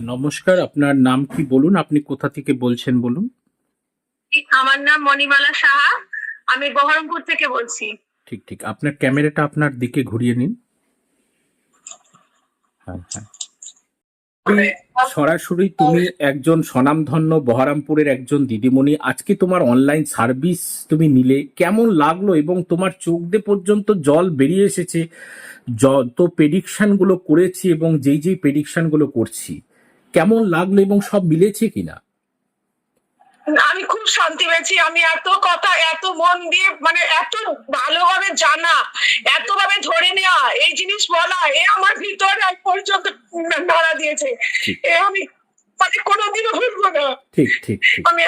নমস্কার আপনার নাম কি বলুন? আপনি কোথা থেকে বলছেন বলুন? আমার নাম মণিমালা সাহা। আমি বহরমপুর থেকে বলছি। ঠিক ঠিক। আপনার ক্যামেরাটা আপনার দিকে ঘুরিয়ে নিন। হ্যাঁ হ্যাঁ। সরাসরি তুমি একজন স্বনামধন্য বহরমপুরের একজন দিদিমণি। আজকে তোমার অনলাইন সার্ভিস তুমি নিলে। কেমন লাগল এবং তোমার চোখ দিয়ে পর্যন্ত জল বেরিয়ে এসেছে? যত প্রেডিকশনগুলো করেছি এবং যেই যেই প্রেডিকশনগুলো করছি। কেমন লাগল এবং সব মিলেছে কিনা? আমি খুব শান্তি পেয়েছি। আমি এত কথা এত মন দিয়ে মানে এত ভালোভাবে জানা এত ভাবে ধরে নেওয়া এই জিনিস বলা এ আমার ভিতরে এক পর্যন্ত নাড়া দিয়েছে। এ আমি মানে কোনোদিনও ভুলবো না। ঠিক ঠিক আমি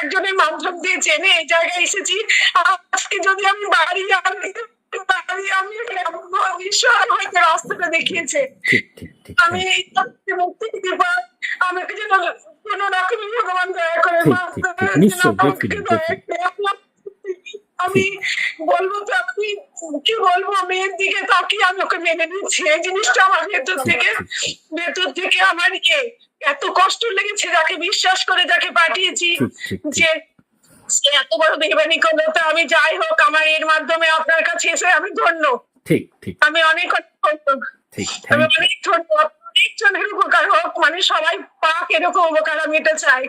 একজনের মাধ্যম দিয়ে জেনে এই জায়গায় এসেছি। আজকে যদি আমি বাড়ি আমি বাড়ি আমি ঈশ্বর হয়তো রাস্তাটা দেখিয়েছে। আমি এই তথ্যে মুক্তি দিতে পার আমাকে যেন কোন রকমই ভগবান দয়া করে আমাকে। আমি বলব তো আমি কি বলব মেয়ের দিকে তাকিয়ে আমি ওকে মেনে নিচ্ছি। এই জিনিসটা আমার ভেতর থেকে ভেতর থেকে আমার এত কষ্ট লেগেছে যাকে বিশ্বাস করে যাকে পাঠিয়েছি যে সে এত বড় বেমানি করল তো আমি যাই হোক আমার এর মাধ্যমে আপনার কাছে এসে আমি ধন্য। ঠিক ঠিক। আমি অনেক ঠিক আমি অনেক ধন্য। অনেক জনের উপকার হোক মানে সবাই পাক এরকম উপকার আমি এটা চাই।